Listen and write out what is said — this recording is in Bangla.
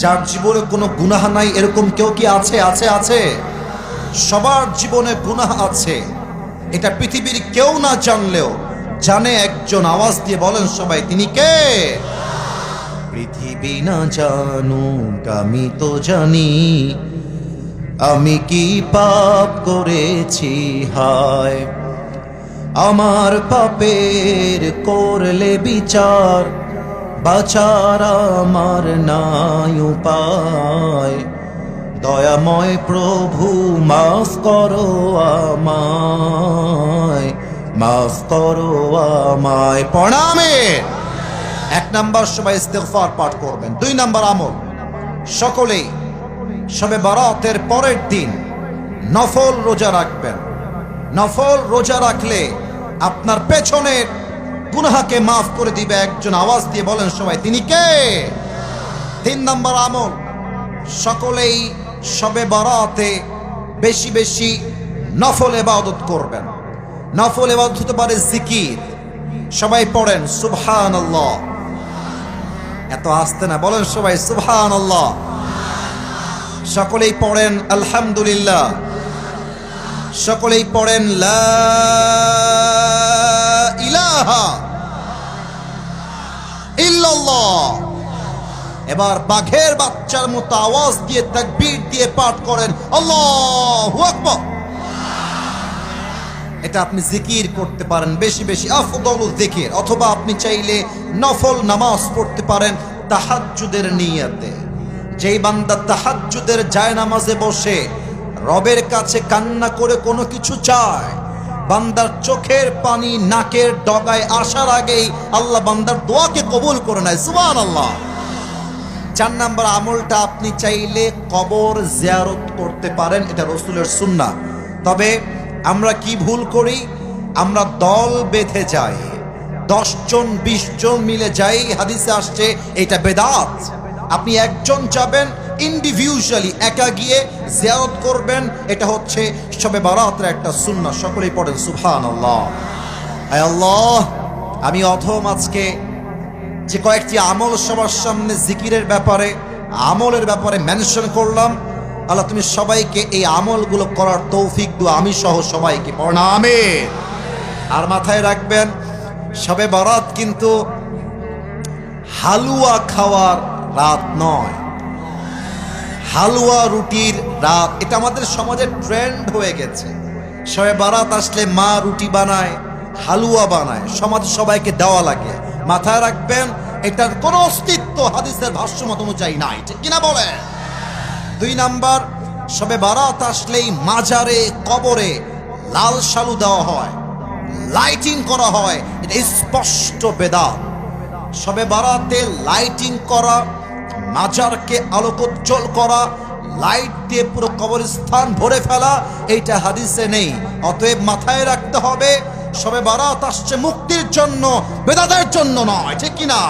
যার জীবনে কোনো গুনাহ নাই, এরকম কেউ কি আছে? আছে আছে। সবার জীবনে গুনাহ আছে। এটা পৃথিবীর কেউ না জানলেও জানে, একজন আওয়াজ দিয়ে বলেন সবাই, তিনি কে? পৃথিবী না জানুক, আমি তো জানি। আমি কি পাপ করেছি? হায়। আমার পাপের করলে বিচার বাচার আমার নাই উপায়। দয়াময় প্রভু, মাফ করো আমায়। মাফ করো আমায়। প্রণামে এক নাম্বার সবাই ইস্তেগফার পাঠ করবেন। দুই নাম্বার আমল। সকলেই সবে বারাতের পরের দিন নফল রোজা রাখবেন। নফল রোজা রাখলে আপনার পেছনের গুনাহাকে মাফ করে দিবে একজন আওয়াজ দিয়ে বলেন সবাই, তিনি কে? তিন নম্বর আমল, সকলেই সবে বরাতে বেশি বেশি নফল এবাদত করবেন। নফল এবাদত হতে পারে জিকির। সবাই পড়েন সুবহান আল্লাহ এত আসতে না, বলেন সবাই সুবহান আল্লাহ সকলেই পড়েন, আলহামদুলিল্লাহ। সকলেই পড়েন, লা এবার বাঘের বাচ্চার মতো আওয়াজ দিয়ে দিয়ে পাঠ করেন। এটা আপনি জিকির করতে পারেন, বেশি বেশি আফদল জিকির। অথবা আপনি চাইলে নফল নামাজ পড়তে পারেন তাহাজ্জুদের নিয়তে। যেই বান্দা তাহাজ্জুদের যায় নামাজে বসে, রবের কাছে কান্না করে কোনো কিছু চায় বান্দার চোখের পানি নাকের ডগায় আসার আগেই আল্লাহ বান্দার দোয়াকে কবুল করে নেয়। সুবান আল্লাহ চার নাম্বার আমলটা আপনি চাইলে কবর জিয়ারত করতে পারেন, এটা রসুলের সুন্না তবে আমরা কি ভুল করি? আমরা দল বেঁধে যাই। দশ জন, বিশ জন মিলে যাই, হাদিসে আসছে, এটা বেদাত। আপনি একজন যাবেন ইন্ডিভিজুয়ালি একা গিয়ে জিয়ারত করবেন, এটা হচ্ছে সবে বারাতের একটা সুন্না সকলেই পড়েন সুবহান আল্লাহ আয় আল্লাহ, আমি অথম আজকে যে কয়েকটি আমল সবার সামনে জিকিরের ব্যাপারে, আমলের ব্যাপারে মেনশন করলাম। আল্লাহ, তুমি সবাইকে এই আমলগুলো করার তৌফিক দু আমি সহ সবাইকে প্রণামে আর মাথায় রাখবেন, সবে বরাত কিন্তু হালুয়া খাওয়ার রাত নয়। হালুয়া রুটির রাত, এটা আমাদের সমাজের ট্রেন্ড হয়ে গেছে। সবে বারাত আসলে মা রুটি বানায়, হালুয়া বানায়, সমাজ সবাইকে দেওয়া লাগে। মাথায় রাখবেন, এটার কোনো অস্তিত্ব হাদিসের ভাষ্যমত অনুযায়ী নাই, ঠিক কিনা বলে দুই নাম্বার, সবে বারাত আসলেই মাজারে, কবরে লাল শালু দেওয়া হয় লাইটিং করা হয়, এটা স্পষ্ট বেদাত। সবে বারাতে লাইটিং করা মাজারকে আলোকোজ্জ্বল করা, লাইট দিয়ে পুরো কবরস্থান ভরে ফেলা, এইটা হাদিসে নেই। অতএব মাথায় রাখতে হবে, সবে বারাত আসছে মুক্তির জন্য, বেদাতের জন্য নয়, ঠিক কিনা?